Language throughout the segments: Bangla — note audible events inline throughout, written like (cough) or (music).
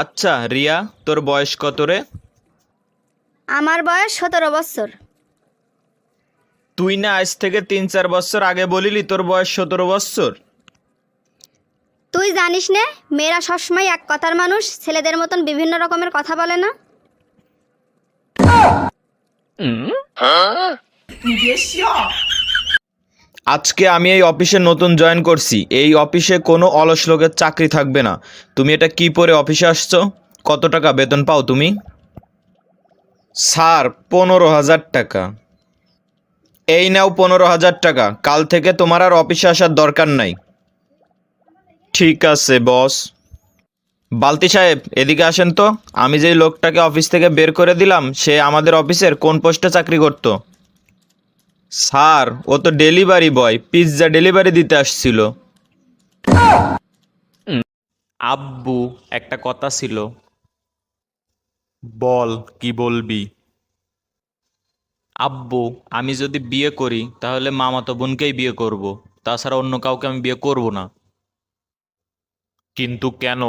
আচ্ছা রিয়া তোর বয়স কত রে? আমার বয়স সতেরো বছর। তুই না আজ থেকে তিন চার বছর আগে বলিলি তোর বয়স সতেরো বছর? তুই জানিস নে মেয়েরা সবসময় এক কথার মানুষ ছেলেদের মতন বিভিন্ন রকমের কথা বলে না। আজকে আমি এই অফিসে নতুন জয়েন করছি। এই অফিসে কোনো অলস লোকের চাকরি থাকবে না। তুমি এটা কি পরে অফিসে আসছো? কত টাকা বেতন পাও তুমি? স্যার, পনেরো হাজার টাকা। এই নাও পনেরো হাজার টাকা। কাল থেকে তোমার আর অফিসে আসার দরকার নাই। ঠিক আছে, বস। বালতি সাহেব, এদিকে আসেন তো। আমি যেই লোকটাকে অফিস থেকে বের করে দিলাম, সে আমাদের অফিসের কোন পোস্টে চাকরি করতো? স্যার ও তো ডেলিভারি বয় পিৎজা ডেলিভারি দিতে আসছিল। আব্বু একটা কথা ছিল। বল কি বলবি? আব্বু আমি যদি বিয়ে করি তাহলে মামাতো বোনকেই বিয়ে করব। তাছাড়া অন্য কাউকে আমি বিয়ে করব না। কিন্তু কেন?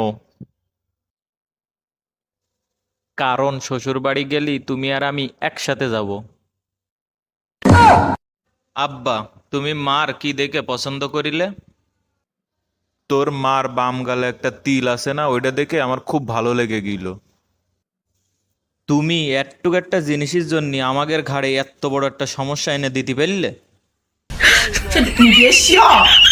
কারণ শ্বশুর বাড়ি গেলি তুমি আর আমি একসাথে যাব। আব্বা তুমি মার কি দেখে পছন্দ করিলে? তোর মার বাম গালে একটা তিল আছে না ওইটা দেখে আমার খুব ভালো লেগে গেল। তুমি একটু একটা জিনিসের জন্য আমাদের ঘাড়ে এত বড় একটা সমস্যা এনে দিতে পারলে? (laughs)